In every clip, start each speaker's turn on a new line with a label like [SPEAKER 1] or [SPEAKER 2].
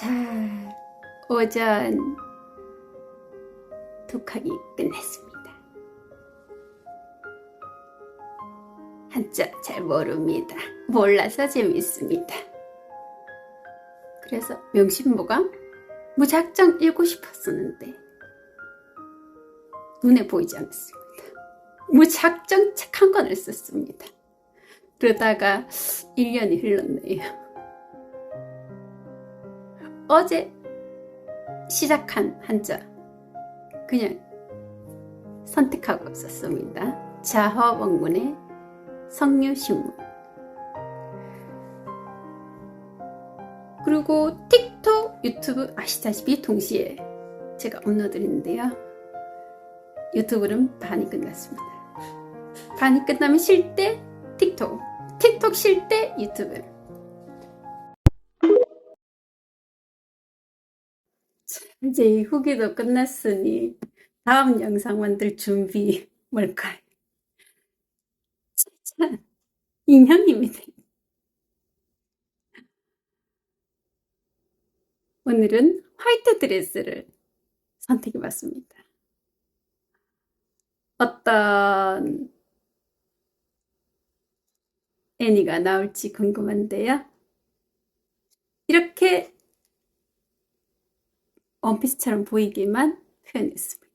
[SPEAKER 1] 자, 오전 독학이 끝났습니다. 한자 잘 모릅니다. 몰라서 재밌습니다. 그래서 명심보감 무작정 읽고 싶었었는데 눈에 보이지 않았습니다. 무작정 책 한 권을 썼습니다. 그러다가 1년이 흘렀네요. 어제 시작한 한자 그냥 선택하고 썼습니다. 자허원군의 성류신문 그리고 틱톡, 유튜브 아시다시피 동시에 제가 업로드했는데요. 유튜브는 반이 끝났습니다. 반이 끝나면 쉴 때 틱톡, 틱톡 쉴 때 유튜브. 이제 이 후기도 끝났으니 다음 영상 만들 준비 뭘까요? 진짜 인형입니다. 오늘은 화이트 드레스를 선택해 봤습니다. 어떤 애니가 나올지 궁금한데요. 이렇게 원피스처럼 보이게만 표현했습니다.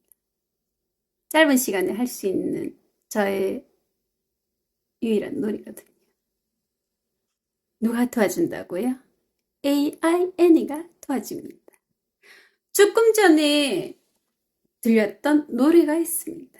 [SPEAKER 1] 짧은 시간에 할 수 있는 저의 유일한 놀이거든요. 누가 도와준다고요? AI 애니가 도와줍니다. 조금 전에 들렸던 노래가 있습니다.